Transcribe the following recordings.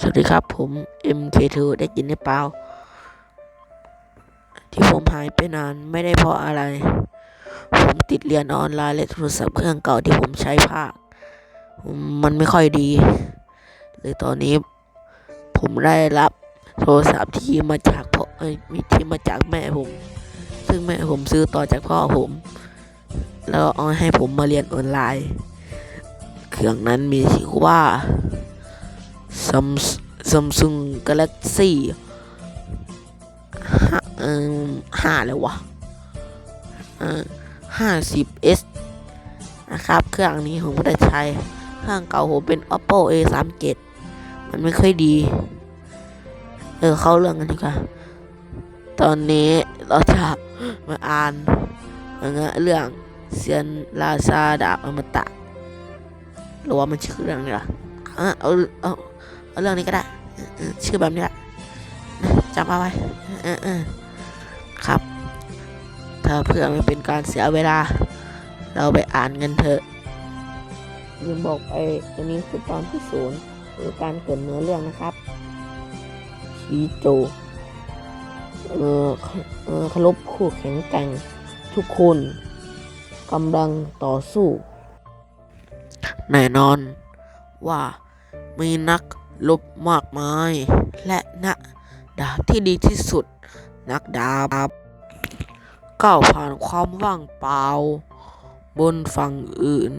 สวัสดีครับผม MK2 ได้ยินหรือเปล่า ที่ผมหายไปนานไม่ได้เพราะอะไร ผมติดเรียนออนไลน์และโทรศัพท์เครื่องเก่าที่ผมใช้ภาค มันไม่ค่อยดีเลยตอนนี้ ผมได้รับโทรศัพท์ที่มาจากพ่อเอ้ยที่มาจากแม่ผม ซึ่งแม่ผมซื้อต่อจากพ่อผม แล้วเอาให้ผมมาเรียนออนไลน์ เครื่องนั้นมีชื่อว่า ซัมซัมซุงกาแล็กซี่ห้าเอ่อห้าเลยวะห้าสิบ S นะครับ เครื่องนี้ผมไม่ได้ใช้ เครื่องเก่าผมเป็น oppo a 3 7มันไม่ค่อยดี เออ เข้าเรื่องกันดีกว่า ตอนนี้เราจะมาอ่านเรื่องเซียนราชาดาบอมตะหรือว่ามันชื่อเรื่องอะไรล่ะอะเอาเอา เรื่องนี้ก็ได้ชื่อแบบนี้แหละจำเอาไว้ครับ ถ้าเพื่อไม่เป็นการเสียเวลา เราไปอ่านกันเถอะลืมบอกไปอันนี้คือตอนที่ศูนย์หรือการเกิดเนื้อเรื่องนะครับชีโจเออเออเคารพคู่แข็งแกร่งทุกคนกำลังต่อสู้ แน่นอนว่ามีนัก ลบมากมาย และนักดาบที่ดีที่สุด นักดาบก้าวผ่านความว่างเปล่า บนฝั่งอื่น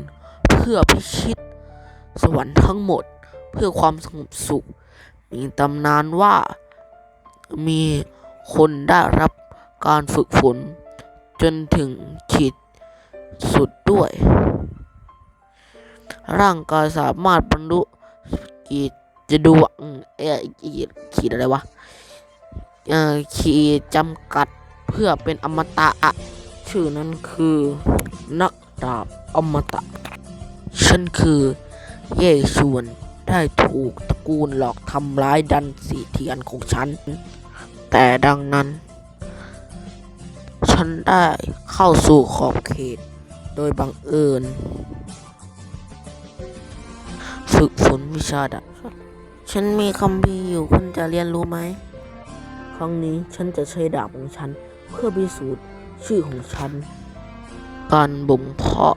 เพื่อพิชิต สวรรค์ทั้งหมดเพื่อความสงบสุข มีตำนานว่ามีคนได้รับการฝึกฝน จนถึงขีดสุดด้วย ร่างกายสามารถบรรลุขีด จะดูเออขีดอะไรวะเออขีดจำกัดเพื่อเป็นอมตะอะชื่อนั้นคือนักดาบอมตะ ฉันคือเย่ชวนได้ถูกตระกูลหลอกทำร้ายดันสีเทียนของฉัน แต่ดังนั้น ฉันได้เข้าสู่ขอบเขตโดยบังเอิญ ฝึกฝนวิชาดาบ ฉันมีคำพีอยู่คุณจะเรียนรู้ไหม ครั้งนี้ฉันจะใช้ดาบของฉัน เพื่อพิสูจน์ชื่อของฉัน การบ่มเพาะ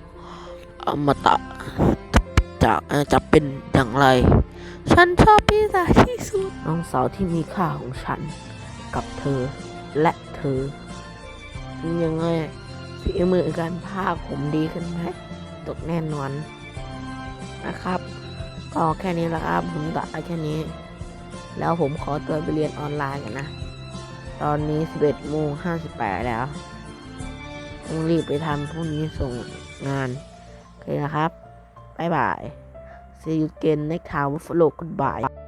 อมตะจะจะเป็นอย่างไร ฉันชอบพี่สาวที่สุด น้องสาวที่มีค่าของฉัน กับเธอและเธอเป็นยังไงฝีมือการภาคผมดีขึ้นไหม ตกแน่นอนนะครับ ก็แค่นี้แหละครับ ผมตัดแค่นี้ แล้วผมขอตัวไปเรียนออนไลน์กันนะ ตอนนี้ 11โมง58 แล้ว ต้องรีบไปทำพรุ่งนี้ส่งงาน โอเคนะครับ บ๊ายบาย See you again next time. Follow goodbye.